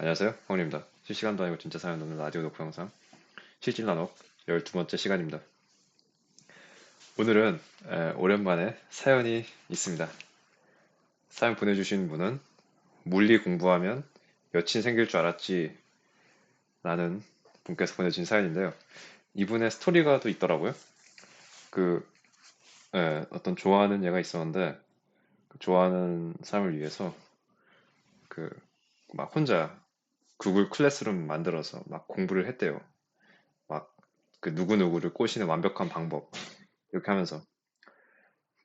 안녕하세요. 황울입니다. 실시간도 아니고 진짜 사연 넣는 라디오 녹화 영상 실질 나녹 12번째 시간입니다. 오늘은 에, 오랜만에 사연이 있습니다. 사연 보내주신 분은 물리 공부하면 여친 생길 줄 알았지 라는 분께서 보내주신 사연인데요. 이분의 스토리가 또 있더라고요. 그 에, 어떤 좋아하는 얘가 있었는데 그 좋아하는 사람을 위해서 그 막 혼자 구글 클래스룸 만들어서 막 공부를 했대요. 막 그 누구누구를 꼬시는 완벽한 방법 이렇게 하면서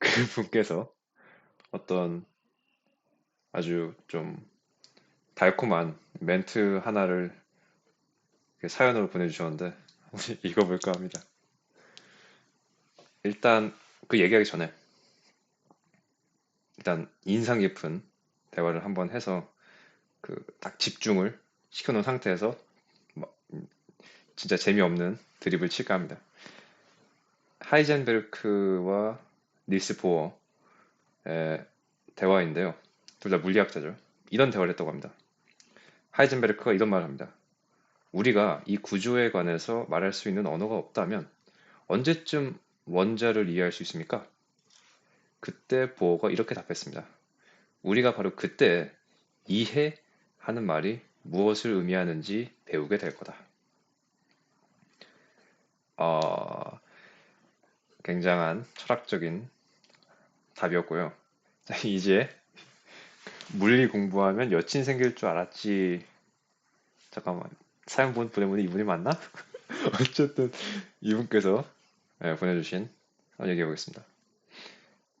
그분께서 어떤 아주 좀 달콤한 멘트 하나를 사연으로 보내주셨는데 읽어볼까 합니다. 일단 그 얘기하기 전에 일단 인상 깊은 대화를 한번 해서 그 딱 집중을 시켜놓은 상태에서 뭐, 음, 진짜 재미없는 드립을 칠까 합니다. 하이젠베르크와 닐스 보어의 대화인데요. 둘 다 물리학자죠. 이런 대화를 했다고 합니다. 하이젠베르크가 이런 말을 합니다. 우리가 이 구조에 관해서 말할 수 있는 언어가 없다면 언제쯤 원자를 이해할 수 있습니까? 그때 보어가 이렇게 답했습니다. 우리가 바로 그때 이해하는 말이 무엇을 의미하는지 배우게 될 거다. 어, 굉장한 철학적인 답이었고요. 자, 이제 물리 공부하면 여친 생길 줄 알았지. 잠깐만. 사연 본 보내보니 이분이 맞나? 어쨌든 이분께서 예, 보내주신 얘기해 보겠습니다.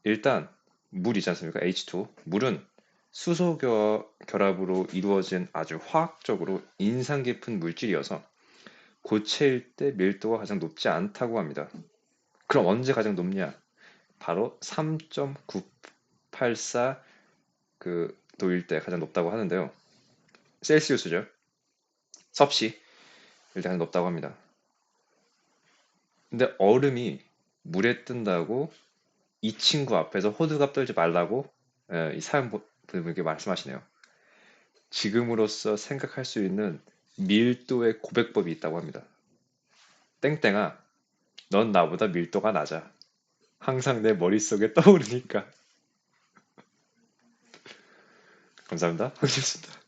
일단 물 있지 않습니까? H2. 물은 수소 겨- 결합으로 이루어진 아주 화학적으로 인상 깊은 물질이어서 고체일 때 밀도가 가장 높지 않다고 합니다. 그럼 언제 가장 높냐? 바로 3.984 그 도일 때 가장 높다고 하는데요. 셀시우스죠. 섭씨 일때 가장 높다고 합니다. 근데 얼음이 물에 뜬다고 이 친구 앞에서 호들갑 떨지 말라고 예, 이 사연 보- 분에게 말씀하시네요. 지금으로서 생각할 수 있는 밀도의 고백법이 있다고 합니다. 땡땡아, 넌 나보다 밀도가 낮아. 항상 내 머릿속에 떠오르니까. 감사합니다. 하겠습니다.